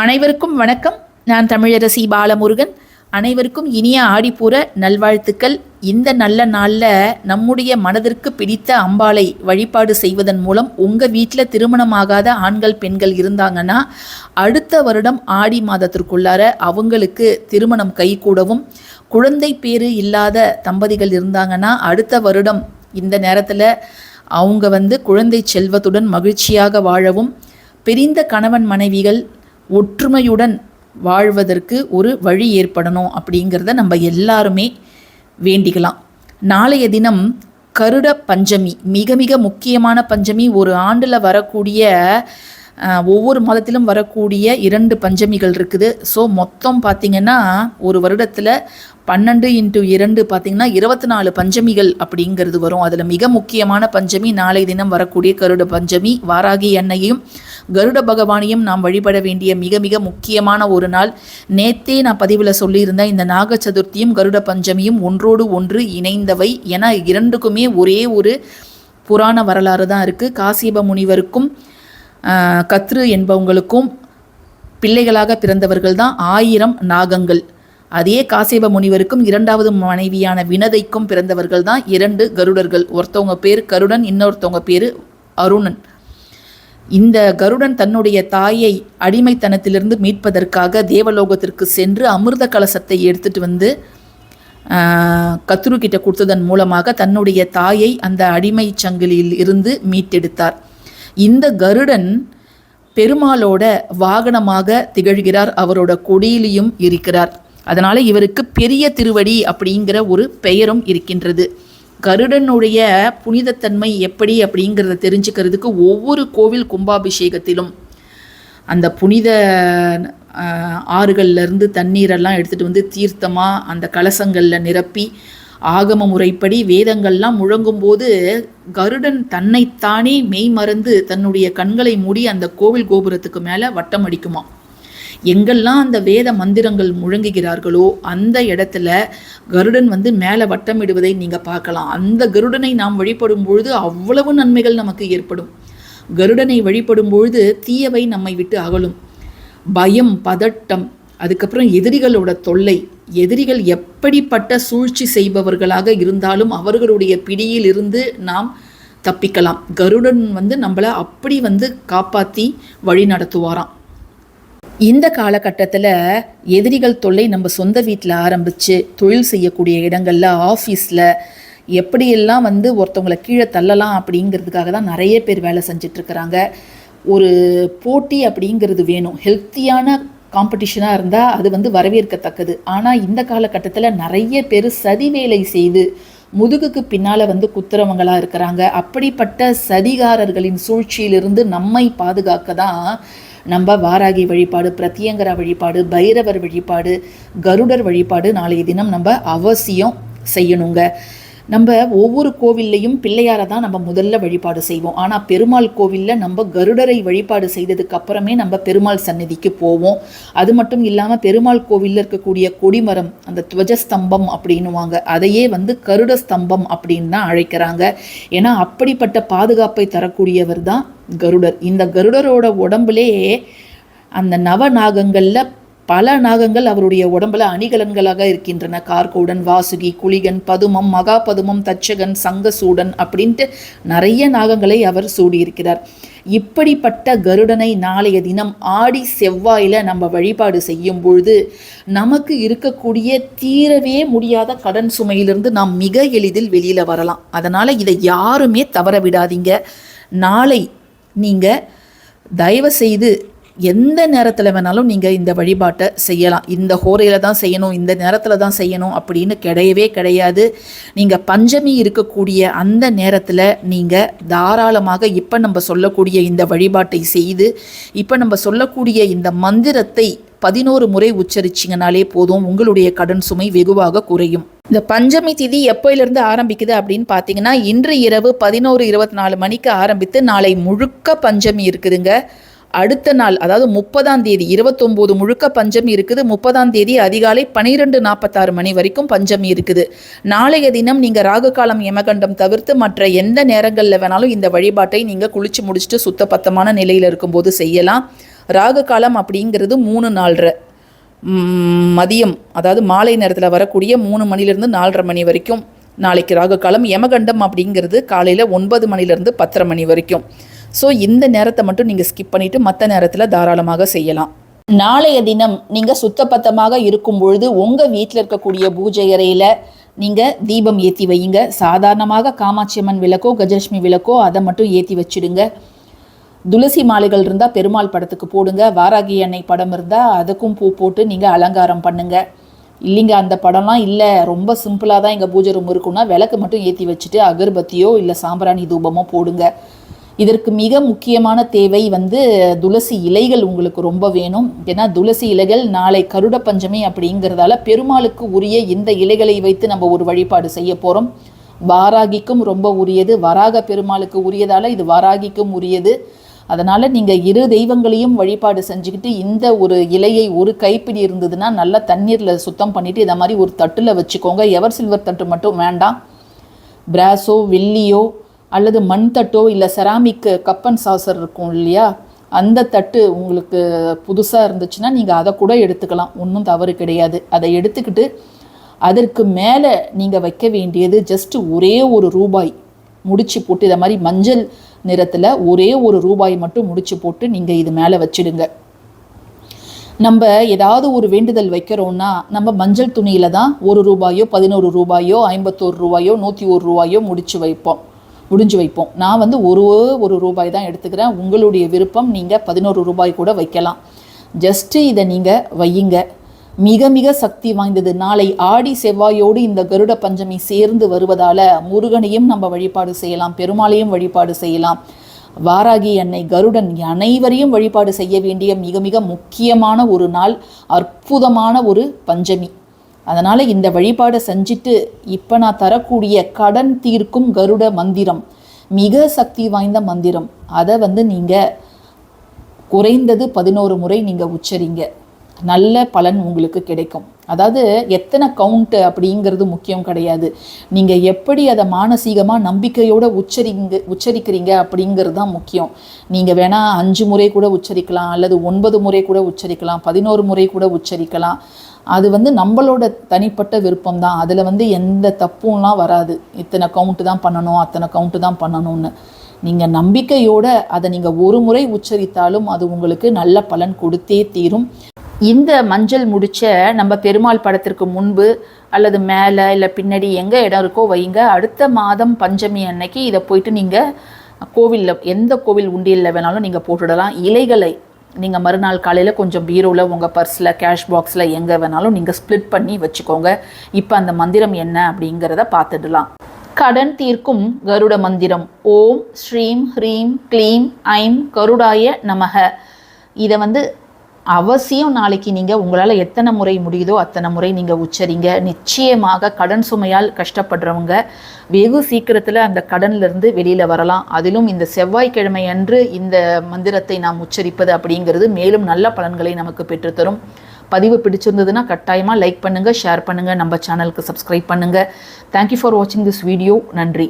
அனைவருக்கும் வணக்கம். நான் தமிழரசி பாலமுருகன். அனைவருக்கும் இனிய ஆடிப்பூர நல்வாழ்த்துக்கள். இந்த நல்ல நாளில் நம்முடைய மனதிற்கு பிடித்த அம்பாளை வழிபாடு செய்வதன் மூலம் உங்கள் வீட்டில் திருமணமாகாத ஆண்கள் பெண்கள் இருந்தாங்கன்னா அடுத்த வருடம் ஆடி மாதத்திற்குள்ளார அவங்களுக்கு திருமணம் கைகூடவும். குழந்தை பேரு இல்லாத தம்பதிகள் இருந்தாங்கன்னா அடுத்த வருடம் இந்த நேரத்தில் அவங்க வந்து குழந்தை செல்வத்துடன் மகிழ்ச்சியாக வாழவும். பிரிந்த கணவன் மனைவிகள் ஒற்றுமையுடன் வாழ்வதற்கு ஒரு வழி ஏற்படணும் அப்படிங்கிறத நம்ம எல்லாருமே வேண்டிக்கலாம். நாளைய தினம் கருட பஞ்சமி மிக மிக முக்கியமான பஞ்சமி. ஒரு ஆண்டில் வரக்கூடிய ஒவ்வொரு மாதத்திலும் வரக்கூடிய இரண்டு பஞ்சமிகள் இருக்குது. ஸோ மொத்தம் பார்த்திங்கன்னா ஒரு வருடத்தில் பன்னெண்டு இன்ட்டு இரண்டு பார்த்திங்கன்னா இருபத்தி நாலு பஞ்சமிகள் அப்படிங்கிறது வரும். அதில் மிக முக்கியமான பஞ்சமி நாளை தினம் வரக்கூடிய கருட பஞ்சமி. வாராகி அன்னையும் கருட பகவானையும் நாம் வழிபட வேண்டிய மிக மிக முக்கியமான ஒரு நாள். நேத்தே நான் பதிவில் சொல்லியிருந்தேன் இந்த நாக சதுர்த்தியும் கருட பஞ்சமியும் ஒன்றோடு ஒன்று இணைந்தவை என இரண்டுக்குமே ஒரே ஒரு புராண வரலாறு தான் இருக்குது காசியப முனிவருக்கும் கத்ரு என்பவங்களுக்கும் பிள்ளைகளாக பிறந்தவர்கள் தான் ஆயிரம் நாகங்கள். அதே காசேப முனிவருக்கும் இரண்டாவது மனைவியான வினதைக்கும் பிறந்தவர்கள் தான் இரண்டு கருடர்கள். ஒருத்தவங்க பேர் கருடன் இன்னொருத்தவங்க பேர் அருணன். இந்த கருடன் தன்னுடைய தாயை அடிமைத்தனத்திலிருந்து மீட்பதற்காக தேவலோகத்திற்கு சென்று அமிர்த கலசத்தை எடுத்துட்டு வந்து ஆஹ், கத்ரு கிட்ட கொடுத்ததன் மூலமாக தன்னுடைய தாயை அந்த அடிமை சங்கிலியில் இருந்து மீட்டெடுத்தார். இந்த கருடன் பெருமாளோட வாகனமாக திகழ்கிறார் அவரோட கொடியிலையும் இருக்கிறார். அதனால இவருக்கு பெரிய திருவடி அப்படிங்கிற ஒரு பெயரும் இருக்கின்றது. கருடனுடைய புனிதத்தன்மை எப்படி அப்படிங்கிறத தெரிஞ்சுக்கிறதுக்கு ஒவ்வொரு கோவில் கும்பாபிஷேகத்திலும் அந்த புனித ஆறுகள்லேருந்து தண்ணீரெல்லாம் எடுத்துகிட்டு வந்து தீர்த்தமாக அந்த கலசங்களில் நிரப்பி ஆகம முறைப்படி வேதங்கள்லாம் முழங்கும்போது கருடன் தன்னைத்தானே மெய் மறந்து தன்னுடைய கண்களை மூடி அந்த கோவில் கோபுரத்துக்கு மேலே வட்டம் அடிக்குமா எங்கெல்லாம் அந்த வேத மந்திரங்கள் முழங்குகிறார்களோ அந்த இடத்துல கருடன் வந்து மேலே வட்டமிடுவதை நீங்கள் பார்க்கலாம். அந்த கருடனை நாம் வழிபடும் பொழுது அவ்வளவு நன்மைகள் நமக்கு ஏற்படும். கருடனை வழிபடும் பொழுது தீயவை நம்மை விட்டு அகலும். பயம் பதட்டம் அதுக்கப்புறம் எதிரிகளோட தொல்லை. எதிரிகள் எப்படிப்பட்ட சூழ்ச்சி செய்பவர்களாக இருந்தாலும் அவர்களுடைய பிடியில் இருந்து நாம் தப்பிக்கலாம். கருடன் வந்து நம்மளை அப்படி வந்து காப்பாற்றி வழி நடத்துவாராம். இந்த காலகட்டத்தில் எதிரிகள் தொல்லை நம்ம சொந்த வீட்டில் ஆரம்பித்து தொழில் செய்யக்கூடிய இடங்களில் ஆஃபீஸில் எப்படியெல்லாம் வந்து ஒருத்தவங்களை கீழே தள்ளலாம் அப்படிங்கிறதுக்காக தான் நிறைய பேர் வேலை செஞ்சிட்ருக்கிறாங்க. ஒரு போட்டி அப்படிங்கிறது வேணும். ஹெல்த்தியான காம்படிஷனாக இருந்தால் அது வந்து வரவேற்கத்தக்கது. ஆனால் இந்த காலகட்டத்தில் நிறைய பேர் சதி வேலை செய்து முதுகுக்கு பின்னால் வந்து குத்துறவங்களாக இருக்கிறாங்க. அப்படிப்பட்ட சதிகாரர்களின் சூழ்ச்சியிலிருந்து நம்மை பாதுகாக்க தான் நம்ம வாராகி வழிபாடு பிரத்தியங்கரா வழிபாடு பைரவர் வழிபாடு கருடர் வழிபாடு நாளைய தினம் நம்ம அவசியம் செய்யணுங்க. நம்ம ஒவ்வொரு கோவில்லையும் பிள்ளையாரை தான் நம்ம முதல்ல வழிபாடு செய்வோம். ஆனால் பெருமாள் கோவிலில் நம்ம கருடரை வழிபாடு செய்ததுக்கு அப்புறமே நம்ம பெருமாள் சந்நிதிக்கு போவோம். அது மட்டும் இல்லாமல் பெருமாள் கோவிலில் இருக்கக்கூடிய கொடிமரம் அந்த துவஜஸ்தம்பம் அப்படின்னுவாங்க. அதையே வந்து கருட ஸ்தம்பம் அப்படின்னு தான் அழைக்கிறாங்க. ஏன்னா அப்படிப்பட்ட பாதுகாப்பை தரக்கூடியவர் தான் கருடர். இந்த கருடரோட உடம்புலேயே அந்த நவநாகங்களில் பல நாகங்கள் அவருடைய உடம்புல அணிகலன்களாக இருக்கின்றன. கார்கோடன் வாசுகி குளிகன் பதுமம் மகா பதுமம் தச்சகன் சங்கசூடன் அப்படின்ட்டு நிறைய நாகங்களை அவர் சூடியிருக்கிறார். இப்படிப்பட்ட கருடனை நாளைய தினம் ஆடி செவ்வாயில் நம்ம வழிபாடு செய்யும் பொழுது நமக்கு இருக்கக்கூடிய தீரவே முடியாத கடன் சுமையிலிருந்து நாம் மிக எளிதில் வெளியில் வரலாம். அதனால் இதை யாருமே தவற விடாதீங்க. நாளை நீங்கள் தயவு செய்து எந்த நேரத்தில் வேணாலும் நீங்கள் இந்த வழிபாட்டை செய்யலாம். இந்த ஹோரையில் தான் செய்யணும் இந்த நேரத்தில் தான் செய்யணும் அப்படின்னு கிடையவே கிடையாது. நீங்கள் பஞ்சமி இருக்கக்கூடிய அந்த நேரத்தில் நீங்கள் தாராளமாக இப்போ நம்ம சொல்லக்கூடிய இந்த வழிபாட்டை செய்து இப்போ நம்ம சொல்லக்கூடிய இந்த மந்திரத்தை பதினோரு முறை உச்சரிச்சிங்கனாலே போதும் உங்களுடைய கடன் சுமை வெகுவாக குறையும். இந்த பஞ்சமி திதி எப்போயிலிருந்து ஆரம்பிக்குது அப்படின்னு பார்த்தீங்கன்னா இன்று இரவு பதினோரு இருபத்தி நாலு மணிக்கு ஆரம்பித்து நாளை முழுக்க பஞ்சமி இருக்குதுங்க. அடுத்த நாள் அதாவது முப்பதாம் தேதி இருபத்தொம்போது முழுக்க பஞ்சமி இருக்குது. முப்பதாம் தேதி அதிகாலை பன்னிரெண்டு நாற்பத்தாறு மணி வரைக்கும் பஞ்சமி இருக்குது. நாளைய தினம் நீங்கள் ராகுகாலம் யமகண்டம் தவிர்த்து மற்ற எந்த நேரங்களில் வேணாலும் இந்த வழிபாட்டை நீங்கள் குளிச்சு முடிச்சுட்டு சுத்தபத்தமான நிலையில் இருக்கும்போது செய்யலாம். ராகு காலம் அப்படிங்கிறது மூணு நாலரை மதியம் அதாவது மாலை நேரத்தில் வரக்கூடிய மூணு மணிலேருந்து நாலரை மணி வரைக்கும். நாளைக்கு ராகு காலம் யமகண்டம் அப்படிங்கிறது காலையில் ஒன்பது மணிலேருந்து பத்தரை மணி வரைக்கும். ஸோ இந்த நேரத்தை மட்டும் நீங்கள் ஸ்கிப் பண்ணிவிட்டு மற்ற நேரத்தில் தாராளமாக செய்யலாம். நாளைய தினம் நீங்கள் சுத்தபத்தமாக இருக்கும் பொழுது உங்கள் வீட்டில் இருக்கக்கூடிய பூஜை அறையில் நீங்கள் தீபம் ஏற்றி வையுங்க. சாதாரணமாக காமாட்சி அம்மன் விளக்கோ கஜலட்சுமி விளக்கோ அதை மட்டும் ஏற்றி வச்சிடுங்க. துளசி மாலைகள் இருந்தால் பெருமாள் படத்துக்கு போடுங்க. வாராகி அன்னை படம் இருந்தால் அதுக்கும் பூ போட்டு நீங்கள் அலங்காரம் பண்ணுங்க. இல்லைங்க அந்த படம்லாம் இல்லை. ரொம்ப சிம்பிளாக தான் எங்கள் பூஜை ரூம் இருக்குன்னா விளக்கு மட்டும் ஏற்றி வச்சுட்டு அகர்பத்தியோ இல்லை சாம்பிராணி தூபமோ போடுங்க. இதற்கு மிக முக்கியமான தேவை வந்து துளசி இலைகள் உங்களுக்கு ரொம்ப வேணும். ஏன்னா துளசி இலைகள் நாளை கருட பஞ்சமி அப்படிங்கிறதால பெருமாளுக்கு உரிய இந்த இலைகளை வைத்து நம்ம ஒரு வழிபாடு செய்ய போகிறோம் வாராகிக்கும் ரொம்ப உரியது வராக பெருமாளுக்கு உரியதால இது வாராகிக்கும் உரியது. அதனால் நீங்கள் இரு தெய்வங்களையும் வழிபாடு செஞ்சுக்கிட்டு இந்த ஒரு இலையை ஒரு கைப்பிடி இருந்ததுன்னா நல்லா தண்ணீரில் சுத்தம் பண்ணிவிட்டு இதை மாதிரி ஒரு தட்டில் வச்சுக்கோங்க. எவர் சில்வர் தட்டு மட்டும் வேண்டாம். பிராஸோ வெள்ளியோ அல்லது மண் தட்டோ இல்லை செராமிக்கு கப்பன் சாசர் இருக்கும் இல்லையா? அந்த தட்டு உங்களுக்கு புதுசாக இருந்துச்சுன்னா நீங்கள் அதை கூட எடுத்துக்கலாம். ஒன்றும் தவறு கிடையாது. அதை எடுத்துக்கிட்டு அதற்கு மேலே நீங்கள் வைக்க வேண்டியது ஜஸ்ட் ஒரே ஒரு ரூபாய் முடிச்சு போட்டு இதை மாதிரி மஞ்சள் நிறத்தில் ஒரே ஒரு ரூபாய் மட்டும் முடிச்சு போட்டு நீங்கள் இது மேலே வச்சிடுங்க. நம்ம ஏதாவது ஒரு வேண்டுதல் வைக்கிறோம்னா நம்ம மஞ்சள் துணியில் தான் ஒரு ரூபாயோ பதினோரு ரூபாயோ ஐம்பத்தோரு ரூபாயோ நூற்றி ஒரு ரூபாயோ முடிச்சு வைப்போம். முடிஞ்சு வைப்போம். நான் வந்து ஒரு ஒரு ரூபாய் தான் எடுத்துக்கிறேன். உங்களுடைய விருப்பம் நீங்கள் பதினோரு ரூபாய் கூட வைக்கலாம். ஜஸ்ட்டு இதை நீங்கள் வையுங்க. மிக மிக சக்தி வாய்ந்தது. நாளை ஆடி செவ்வாயோடு இந்த கருட பஞ்சமி சேர்ந்து வருவதால் முருகனையும் நம்ம வழிபாடு செய்யலாம். பெருமாளையும் வழிபாடு செய்யலாம். வாராகி அன்னை கருடன் அனைவரையும் வழிபாடு செய்ய வேண்டிய மிக மிக முக்கியமான ஒரு நாள் அற்புதமான ஒரு பஞ்சமி. அதனால் இந்த வழிபாடை செஞ்சுட்டு இப்போ நான் தரக்கூடிய கடன் தீர்க்கும் கருட மந்திரம் மிக சக்தி வாய்ந்த மந்திரம். அதை வந்து நீங்கள் குறைந்தது பதினோரு முறை நீங்கள் உச்சரிங்க. நல்ல பலன் உங்களுக்கு கிடைக்கும். அதாவது எத்தனை கவுண்ட் அப்படிங்கிறது முக்கியம் கிடையாது. நீங்கள் எப்படி அதை மானசீகமாக நம்பிக்கையோட உச்சரிங்க உச்சரிக்கிறீங்க அப்படிங்கிறது தான் முக்கியம். நீங்கள் வேணால் அஞ்சு முறை கூட உச்சரிக்கலாம் அல்லது ஒன்பது முறை கூட உச்சரிக்கலாம் பதினோரு முறை கூட உச்சரிக்கலாம். அது வந்து நம்மளோட தனிப்பட்ட விருப்பம் தான் அதில் வந்து எந்த தப்பும்லாம் வராது. இத்தனை கவுண்ட்டு தான் பண்ணணும் அத்தனை கவுண்ட்டு தான் பண்ணணும்னு. நீங்கள் நம்பிக்கையோட அதை நீங்கள் ஒரு முறை உச்சரித்தாலும் அது உங்களுக்கு நல்ல பலன் கொடுத்தே தீரும். இந்த மஞ்சள் முடிச்ச நம்ம பெருமாள் படத்திற்கு முன்பு அல்லது மேலே இல்லை பின்னாடி எங்கே இடம் இருக்கோ வைங்க. அடுத்த மாதம் பஞ்சமி அன்னைக்கு இதை போயிட்டு நீங்கள் கோவிலில் எந்த கோவில் உண்டியலில் வேணாலும் நீங்கள் போட்டுடலாம். இலைகளை நீங்கள் மறுநாள் காலையில் கொஞ்சம் பீரோவில் உங்கள் பர்ஸில் கேஷ் பாக்ஸில் எங்கே வேணாலும் நீங்கள் ஸ்ப்ளிட் பண்ணி வச்சுக்கோங்க. இப்போ அந்த மந்திரம் என்ன அப்படிங்கிறத பார்த்துடலாம். கடன் தீர்க்கும் கருட மந்திரம். ஓம் ஸ்ரீம் ஹ்ரீம் க்ளீம் ஐம் கருடாய நமக. இதை வந்து அவசியம் நாளைக்கு நீங்கள் உங்களால் எத்தனை முறை முடியுதோ அத்தனை முறை நீங்கள் உச்சரிங்க. நிச்சயமாக கடன் சுமையால் கஷ்டப்படுறவங்க வெகு சீக்கிரத்தில் அந்த கடன்லேருந்து வெளியில் வரலாம். அதிலும் இந்த செவ்வாய்க்கிழமை அன்று இந்த மந்திரத்தை நாம் உச்சரிப்பது அப்படிங்கிறது மேலும் நல்ல பலன்களை நமக்கு பெற்றுத்தரும் பதிவு பிடிச்சிருந்ததுன்னா கட்டாயமாக லைக் பண்ணுங்கள் ஷேர் பண்ணுங்கள் நம்ம சேனலுக்கு சப்ஸ்கிரைப் பண்ணுங்கள் தேங்க்யூ ஃபார் வாட்சிங் திஸ் வீடியோ நன்றி.